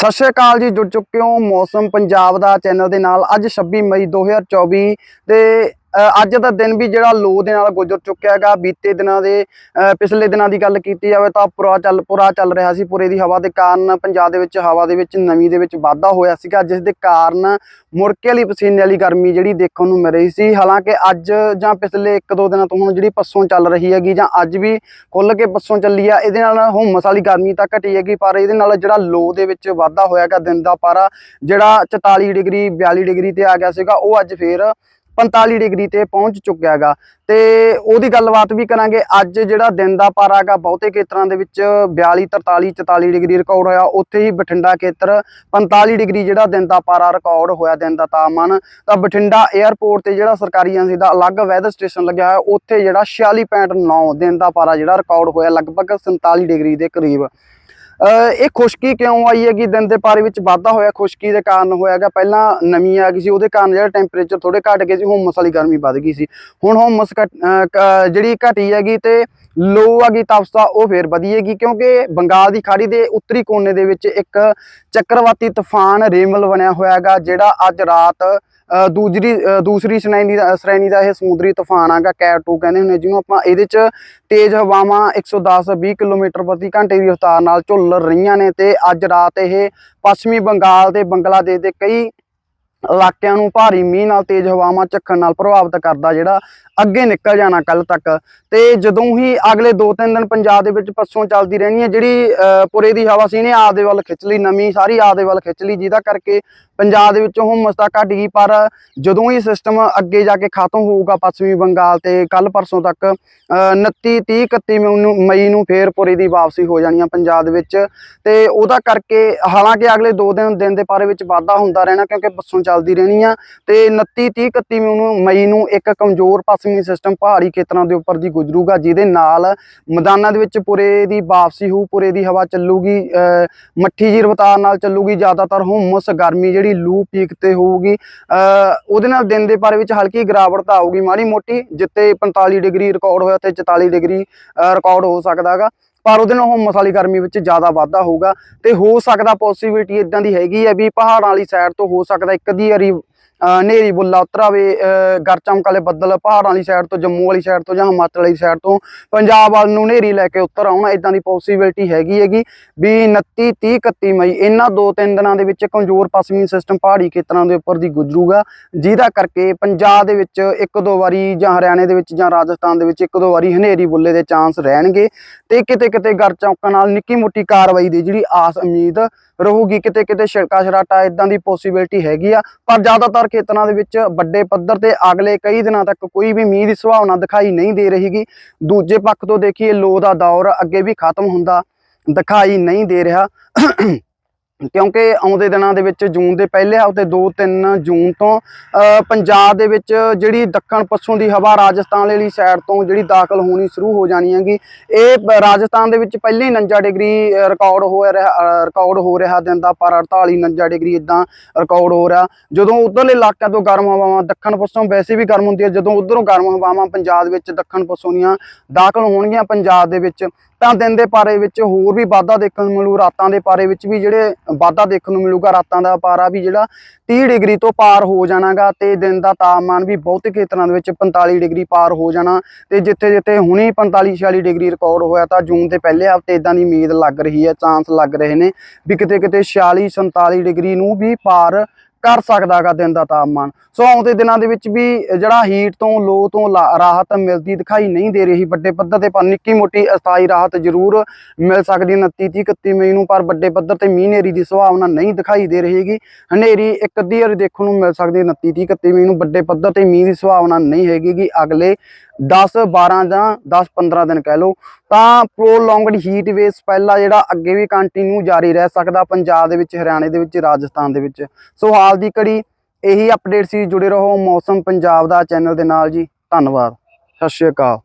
ਸਤਿ ਸ਼੍ਰੀ ਅਕਾਲ ਜੀ ਜੁੜ ਚੁੱਕੇ ਹੋ ਮੌਸਮ ਪੰਜਾਬ ਦਾ ਚੈਨਲ ਦੇ ਨਾਲ। ਅੱਜ 26 ਮਈ 2024 ਤੇ ਅ, ਅੱਜ ਦਾ ਦਿਨ ਵੀ ਜਿਹੜਾ ਲੋ ਦੇ ਨਾਲ ਗੁਜ਼ਰ ਚੁੱਕਿਆ ਹੈਗਾ ਬੀਤੇ ਦਿਨਾਂ ਦੇ ਅ, ਪਿਛਲੇ ਦਿਨਾਂ ਦੀ ਗੱਲ ਕੀਤੀ ਜਾਵੇ ਤਾਂ ਪੁਰਾ ਚੱਲ ਪੁਰਾ ਚੱਲ ਰਿਹਾ ਸੀ। ਪੁਰੇ ਦੀ ਹਵਾ ਦੇ ਕਾਰਨ ਪੰਜਾਬ ਦੇ ਵਿੱਚ ਹਵਾ ਦੇ ਵਿੱਚ ਨਮੀ ਦੇ ਵਿੱਚ ਵਾਧਾ ਹੋਇਆ ਸੀਗਾ ਜਿਸ ਦੇ ਕਾਰਨ ਮੁੜਕੇ ਵਾਲੀ ਪਸੀਨੇ ਵਾਲੀ ਗਰਮੀ ਜਿਹੜੀ ਦੇਖਣ ਨੂੰ ਮਿਲ ਰਹੀ ਸੀ। ਹਾਲਾਂਕਿ ਅੱਜ ਜਾਂ ਪਿਛਲੇ 1-2 ਦਿਨਾਂ ਤੋਂ ਹੁਣ ਜਿਹੜੀ ਪੱਸੋਂ ਚੱਲ ਰਹੀ ਹੈਗੀ ਜਾਂ ਅੱਜ ਵੀ ਖੁੱਲ ਕੇ ਪੱਸੋਂ ਚੱਲੀ ਆ ਇਹਦੇ ਨਾਲ ਹੁਮਸ ਵਾਲੀ ਗਰਮੀ ਤਾਂ ਘਟੀ ਹੈਗੀ ਪਰ ਇਹਦੇ ਨਾਲ ਜਿਹੜਾ ਲੋ ਦੇ ਵਿੱਚ ਵਾਧਾ ਹੋਇਆਗਾ ਦਿਨ ਦਾ ਪਾਰਾ ਜਿਹੜਾ 44 ਡਿਗਰੀ 42 ਡਿਗਰੀ ਤੇ ਆ ਗਿਆ ਸੀਗਾ ਉਹ ਅੱਜ ਫੇਰ 45 ਡਿਗਰੀ ਤੇ ਪਹੁੰਚ ਚੁੱਕਿਆ ਹੈਗਾ। ਤੇ ਉਹਦੀ ਗੱਲਬਾਤ ਵੀ ਕਰਾਂਗੇ। ਅੱਜ ਜਿਹੜਾ ਦਿਨ ਦਾ ਪਾਰਾ ਹੈਗਾ, ਬਹੁਤੇ ਖੇਤਰਾਂ ਦੇ ਵਿੱਚ 42 43 44 ਡਿਗਰੀ ਰਿਕਾਰਡ ਹੋਇਆ। ਉੱਥੇ ਹੀ ਬਠਿੰਡਾ ਖੇਤਰ 45 ਡਿਗਰੀ ਜਿਹੜਾ ਦਿਨ ਦਾ ਪਾਰਾ ਰਿਕਾਰਡ ਹੋਇਆ, ਦਿਨ ਦਾ ਤਾਪਮਾਨ। ਤਾਂ ਬਠਿੰਡਾ 에ਅਰਪੋਰਟ ਤੇ ਜਿਹੜਾ ਸਰਕਾਰੀ ਏਜੰਸੀ ਦਾ ਅਲੱਗ ਵੈਦਰ ਸਟੇਸ਼ਨ ਲੱਗਿਆ ਹੋਇਆ, ਉੱਥੇ ਜਿਹੜਾ 46.9 ਦਿਨ ਦਾ ਪਾਰਾ ਜਿਹੜਾ ਰਿਕਾਰਡ ਹੋਇਆ, ਲਗਭਗ 47 ਡਿਗਰੀ ਦੇ ਕਰੀਬ। ਇਹ ਖੁਸ਼ਕੀ ਕਿਉਂ ਆਈ ਹੈਗੀ ਦਿਨ ਦੇ ਪਾਰੇ ਵਿੱਚ ਵਾਧਾ ਹੋਇਆ? ਖੁਸ਼ਕੀ ਦੇ ਕਾਰਨ ਹੋਇਆਗਾ ਪਹਿਲਾਂ ਨਮੀ ਆ ਗਈ ਸੀ, ਉਹਦੇ ਕਾਰਨ ਜਿਹੜਾ ਟੈਂਪਰੇਚਰ ਥੋੜੇ ਘਟ ਗਏ ਸੀ ਹੁਮਸ ਵਾਲੀ ਗਰਮੀ ਵੱਧ ਗਈ ਸੀ। ਹੁਣ ਹੁਮਸ ਘਟ- ਕ- ਜਿਹੜੀ ਘਟੀ ਹੈਗੀ ਤੇ ਲੋ ਹੈਗੀ ਤਪਸਾ ਉਹ ਫੇਰ ਵਧੀਏਗੀ ਕਿਉਂਕਿ ਬੰਗਾਲ ਦੀ ਖਾੜੀ ਦੇ ਉੱਤਰੀ ਕੋਨੇ ਦੇ ਵਿੱਚ ਇੱਕ ਚੱਕਰਵਾਤੀ ਤੂਫਾਨ ਰੇਮਲ ਬਣਿਆ ਹੋਇਆ ਹੈਗਾ ਜਿਹੜਾ ਅੱਜ ਰਾਤ ਅ, ਦੂਜਰੀ ਦੂਸਰੀ ਸ਼੍ਰੇਣੀ ਦਾ ਸ਼੍ਰੇਣੀ ਦਾ ਇਹ ਸਮੁੰਦਰੀ ਤੂਫਾਨ ਆਗਾ ਕੈਟ 2 ਕਹਿੰਦੇ ਹੁੰਦੇ ਜਿਹਨੂੰ ਆਪਾਂ ਇਹਦੇ ਚ ਤੇਜ਼ ਹਵਾਵਾਂ 110 20 ਕਿਲੋਮੀਟਰ ਪ੍ਰਤੀ ਘੰਟੇ ਦੀ ਰਫ਼ਤਾਰ ਨਾਲ ਝੁੱਲ ਰਹੀਆਂ ਨੇ ਤੇ ਅੱਜ ਰਾਤ ਇਹ ਪੱਛਮੀ ਬੰਗਾਲ ਤੇ ਬੰਗਲਾਦੇਸ਼ ਦੇ ਕਈ ਇਲਾਕਿਆਂ ਨੂੰ ਭਾਰੀ ਮੀਂਹ ਨਾਲ ਤੇਜ਼ ਹਵਾਵਾਂ ਝੱਖਣ ਨਾਲ ਪ੍ਰਭਾਵਿਤ ਕਰਦਾ ਜਿਹੜਾ ਅੱਗੇ ਨਿਕਲ ਜਾਣਾ ਕੱਲ ਤੱਕ। ਤੇ ਜਦੋਂ ਹੀ ਅਗਲੇ 2-3 ਦਿਨ ਪੰਜਾਬ ਦੇ ਵਿੱਚ ਪੱਸੋਂ ਚੱਲਦੀ ਰਹਿਣੀ ਹੈ ਜਿਹੜੀ ਅ, ਪੁਰੇ ਦੀ ਹਵਾ ਸੀ ਇਹਨੇ ਆਪਦੇ ਵੱਲ ਖਿੱਚ ਲਈ ਨਮੀ ਸਾਰੀ ਆਪਦੇ ਵੱਲ ਖਿੱਚ ਲਈ ਜਿਹਦਾ ਕਰਕੇ ਪੰਜਾਬ ਦੇ ਵਿੱਚੋਂ ਹੁਮਸ ਤਾਂ ਘਟ ਗਈ ਪਰ ਜਦੋਂ ਹੀ ਸਿਸਟਮ ਅੱਗੇ ਜਾ ਕੇ ਖਤਮ ਹੋਊਗਾ ਪੱਛਮੀ ਬੰਗਾਲ ਤੇ ਕੱਲ ਪਰਸੋਂ ਤੱਕ ਅ, 29 30 31 ਮਈ ਨੂੰ ਮਈ ਨੂੰ ਫੇਰ ਪੁਰੇ ਦੀ ਵਾਪਸੀ ਹੋ ਜਾਣੀ ਆ ਪੰਜਾਬ ਦੇ ਵਿੱਚ। ਤੇ ਉਹਦਾ ਕਰਕੇ ਹਾਲਾਂਕਿ ਅਗਲੇ 2 ਦਿਨ ਦਿਨ ਦੇ ਪਾਰੇ ਵਿੱਚ ਵਾਧਾ ਹੁੰਦਾ ਰਹਿਣਾ ਕਿਉਂਕਿ ਪੱਸੋਂ ਚੱਲਦੀ ਰਹਿਣੀ ਆ। ਤੇ 29 30 31 ਨੂੰ ਮਈ ਨੂੰ ਇੱਕ ਕਮਜ਼ੋਰ ਪੱਛਮੀ ਸਿਸਟਮ ਪਹਾੜੀ ਖੇਤਰਾਂ ਦੇ ਉੱਪਰ ਦੀ ਗੁਜ਼ਰੂਗਾ ਜਿਹਦੇ ਨਾਲ ਮੈਦਾਨਾਂ ਦੇ ਵਿੱਚ ਪੁਰੇ ਦੀ ਵਾਪਸੀ ਹੋਊ ਪੁਰੇ ਦੀ ਹਵਾ ਚੱਲੂਗੀ ਅ, ਮੱਠੀ ਜੀ ਰਵਤਾਰ ਨਾਲ ਚੱਲੂਗੀ ਜ਼ਿਆਦਾਤਰ ਹੁਮਸ ਗਰਮੀ ਜਿਹੜੀ ਲੂ ਪੀਕ ਤੇ ਹੋਊਗੀ। ਅ, ਉਹਦੇ ਨਾਲ ਦਿਨ ਦੇ ਪਾਰੇ ਵਿੱਚ ਹਲਕੀ ਗਿਰਾਵਟ ਤਾਂ ਆਊਗੀ ਮਾੜੀ ਮੋਟੀ ਜਿੱਤੇ 45 ਡਿਗਰੀ ਰਿਕਾਰਡ ਹੋਇਆ ਤੇ 44 ਡਿਗਰੀ ਰਿਕਾਰਡ ਹੋ ਸਕਦਾ ਹੈਗਾ ਪਰ ਉਹਦੇ ਨਾਲ ਹੁਮਸ ਵਾਲੀ ਗਰਮੀ ਵਿੱਚ ਜ਼ਿਆਦਾ ਵਾਧਾ ਹੋਊਗਾ ਤੇ ਹੋ ਸਕਦਾ ਪੋਸਿਬਿਲਿਟੀ ਇਦਾਂ ਦੀ ਹੈਗੀ ਹੈ ਵੀ ਪਹਾੜਾਂ ਵਾਲੀ ਸਾਈਡ ਤੋਂ ਹੋ ਸਕਦਾ ਇੱਕ ਦੀ ਵਾਰੀ ਅਹ ਹਨੇਰੀ ਬੁੱਲਾ ਉਤਰਾਵੇ ਗਰ ਚਮਕ ਬੱਦਲ ਪਹਾੜਾਂ ਵਾਲੀ ਸਾਈਡ ਤੋਂ, ਜੰਮੂ ਵਾਲੀ ਸਾਈਡ ਤੋਂ ਜਾਂ ਹਿਮਾਚਲ ਵਾਲੀ ਸਾਈਡ ਤੋਂ, ਪੰਜਾਬ ਵੱਲ ਨੂੰ ਹਨੇਰੀ ਲੈ ਕੇ ਉੱਤਰ ਆਉਣਾ ਇਦਾਂ ਦੀ ਪੋਸਿਬਿਲਿਟੀ ਹੈਗੀ ਹੈਗੀ, ਵੀ 29 30 31 ਮਈ, ਇਹਨਾਂ ਦੋ ਤਿੰਨ ਦਿਨਾਂ ਦੇ ਵਿੱਚ ਕਮਜ਼ੋਰ ਪੱਛਮੀ ਸਿਸਟਮ ਪਹਾੜੀ ਖੇਤਰਾਂ ਦੇ ਉੱਪਰ ਦੀ ਗੁਜ਼ਰੂਗਾ, ਜਿਹਦਾ ਕਰਕੇ ਪੰਜਾਬ ਦੇ ਵਿੱਚ ਇੱਕ ਦੋ ਵਾਰੀ ਜਾਂ ਹਰਿਆਣੇ ਦੇ ਵਿੱਚ ਜਾਂ ਰਾਜਸਥਾਨ ਦੇ ਵਿੱਚ ਇੱਕ ਦੋ ਵਾਰੀ ਹਨੇਰੀ ਬੁੱਲੇ ਦੇ ਚਾਂਸ ਰਹਿਣਗੇ, ਤੇ ਕਿਤੇ ਕਿਤੇ ਗਰ ਚੌਂਕਾਂ ਨਾਲ ਨਿੱਕੀ ਮੋਟੀ ਕਾਰਵਾਈ ਦੀ ਜਿਹੜੀ ਆਸ ਉਮੀਦ ਰਹੂਗੀ ਕਿਤੇ ਕਿਤੇ ਛਿੜਕਾ ਛਰਾਟਾ ਇਦਾਂ ਦੀ ਪੋਸਿਬਿਲਿਟੀ ਹੈਗੀ ਆ, ਪਰ ਜ਼ਿਆਦਾਤਰ ਖੇਤਰਾਂ ਦੇ ਵਿੱਚ ਵੱਡੇ ਪੱਧਰ ਤੇ ਅਗਲੇ ਕਈ ਦਿਨਾਂ ਤੱਕ ਕੋਈ ਵੀ ਮੀਂਹ ਦੀ ਸੰਭਾਵਨਾ ਦਿਖਾਈ ਨਹੀਂ ਦੇ ਰਹੀਗੀ। ਦੂਜੇ ਪੱਖ ਤੋਂ ਦੇਖੀਏ, ਲੋ ਦਾ ਦੌਰ ਅੱਗੇ ਵੀ ਖਤਮ ਹੁੰਦਾ ਦਿਖਾਈ ਨਹੀਂ ਦੇ ਰਿਹਾ। ਕਿਉਂਕਿ ਆਉਂਦੇ ਦਿਨਾਂ ਦੇ ਵਿੱਚ ਜੂਨ ਦੇ ਪਹਿਲੇ ਹਫ਼ਤੇ 2-3 ਜੂਨ ਤੋਂ ਪੰਜਾਬ ਦੇ ਵਿੱਚ ਜਿਹੜੀ ਦੱਖਣ ਪੱਛੋਂ ਦੀ ਹਵਾ ਰਾਜਸਥਾਨ ਵਾਲੀ ਸਾਈਡ ਤੋਂ ਜਿਹੜੀ ਦਾਖਲ ਹੋਣੀ ਸ਼ੁਰੂ ਹੋ ਜਾਣੀ ਹੈਗੀ। ਇਹ ਰਾਜਸਥਾਨ ਦੇ ਵਿੱਚ ਪਹਿਲੇ ਹੀ 49 ਡਿਗਰੀ ਰਿਕਾਰਡ ਹੋ ਰਿਹਾ ਰਿਕਾਰਡ ਹੋ ਰਿਹਾ ਦਿਨ ਦਾ, ਪਰ 48 49 ਡਿਗਰੀ ਇਦਾਂ ਰਿਕਾਰਡ ਹੋ ਰਿਹਾ। ਜਦੋਂ ਉਧਰਲੇ ਇਲਾਕਿਆਂ ਤੋਂ ਗਰਮ ਹਵਾਵਾਂ, ਦੱਖਣ ਪੱਛਮ ਵੈਸੇ ਵੀ ਗਰਮ ਹੁੰਦੀ ਹੈ, ਜਦੋਂ ਉਧਰੋਂ ਗਰਮ ਹਵਾਵਾਂ ਪੰਜਾਬ ਵਿੱਚ ਦੱਖਣ ਪੱਛੋਂ ਦੀਆਂ ਦਾਖਲ ਹੋਣਗੀਆਂ ਪੰਜਾਬ ਦੇ ਵਿੱਚ ਤਾਂ ਦਿਨ ਦੇ ਪਾਰੇ ਵਿੱਚ ਹੋਰ ਵੀ ਵਾਧਾ ਦੇਖਣ ਨੂੰ ਮਿਲੂ, ਰਾਤਾਂ ਦੇ ਪਾਰੇ ਵਿੱਚ ਵੀ ਜਿਹੜੇ ਵਾਧਾ ਦੇਖਣ ਨੂੰ ਮਿਲੂਗਾ, ਰਾਤਾਂ ਦਾ ਪਾਰਾ ਵੀ ਜਿਹੜਾ 30 ਡਿਗਰੀ ਤੋਂ ਪਾਰ ਹੋ ਜਾਣਾਗਾ ਤੇ ਦਿਨ ਦਾ ਤਾਪਮਾਨ ਵੀ ਬਹੁਤੇ ਖੇਤਰਾਂ ਦੇ ਵਿੱਚ 45 ਡਿਗਰੀ ਪਾਰ ਹੋ ਜਾਣਾ ਤੇ ਜਿੱਥੇ ਜਿੱਥੇ ਹੁਣੇ 45 46 ਡਿਗਰੀ ਰਿਕਾਰਡ ਹੋਇਆ ਤਾਂ ਜੂਨ ਦੇ ਪਹਿਲੇ ਹਫ਼ਤੇ ਇਦਾਂ ਦੀ ਉਮੀਦ ਲੱਗ ਰਹੀ ਹੈ, ਚਾਂਸ ਲੱਗ ਰਹੇ ਨੇ ਵੀ ਕਿਤੇ ਕਿਤੇ 46 47 ਡਿਗਰੀ ਨੂੰ ਵੀ ਪਾਰ ਕਰ ਸਕਦਾਗਾ ਦਿਨ ਦਾ ਤਾਪਮਾਨ। ਸੋ ਆਉਂਦੇ ਦਿਨਾਂ ਦੇ ਵਿੱਚ ਵੀ ਜਿਹੜਾ ਹੀਟ ਤੋਂ ਲੋ ਤੋਂ ਰਾਹਤ ਮਿਲਦੀ ਦਿਖਾਈ ਨਹੀਂ ਦੇ ਰਹੀ ਵੱਡੇ ਪੱਧਰ ਤੇ, ਪਰ ਨਿੱਕੀ ਮੋਟੀ ਅਸਥਾਈ ਰਾਹਤ ਜ਼ਰੂਰ ਮਿਲ ਸਕਦੀ ਹੈ 29 30 31 ਮਈ ਨੂੰ, ਪਰ ਵੱਡੇ ਪੱਧਰ ਤੇ ਮੀਂਹ ਹਨੇਰੀ ਦੀ ਸੰਭਾਵਨਾ ਨਹੀਂ ਦਿਖਾਈ ਦੇ ਰਹੀਗੀ। ਹਨੇਰੀ ਇੱਕ ਅੱਧੀ ਵਾਰੀ ਦੇਖਣ ਨੂੰ ਮਿਲ ਸਕਦੀ ਹੈ 29 30 31 ਮਈ ਨੂੰ, ਵੱਡੇ ਪੱਧਰ ਤੇ ਮੀਂਹ ਦੀ ਸੰਭਾਵਨਾ ਨਹੀਂ ਹੈਗੀ ਗੀ। ਅਗਲੇ 10 12 ਜਾਂ 10 15 ਦਿਨ ਕਹਿ ਲਓ, ਤਾਂ ਪ੍ਰੋਲੋਂਗਡ ਹੀਟ ਵੇਵ ਪਹਿਲਾ ਜਿਹੜਾ ਅੱਗੇ ਵੀ ਕੰਟੀਨਿਊ ਜਾਰੀ ਰਹਿ ਸਕਦਾ ਪੰਜਾਬ ਦੇ ਵਿੱਚ, ਹਰਿਆਣੇ ਦੇ ਵਿੱਚ, ਰਾਜਸਥਾਨ ਦੇ ਵਿੱਚ। ਸੋ ਹਾਲ ਦੀ ਘੜੀ, ਇਹੀ ਅਪਡੇਟ ਸੀ, ਜੁੜੇ ਰਹੋ ਮੌਸਮ ਪੰਜਾਬ ਦਾ ਚੈਨਲ ਦੇ ਨਾਲ ਜੀ। ਧੰਨਵਾਦ। ਸਤਿ ਸ਼੍ਰੀ ਅਕਾਲ।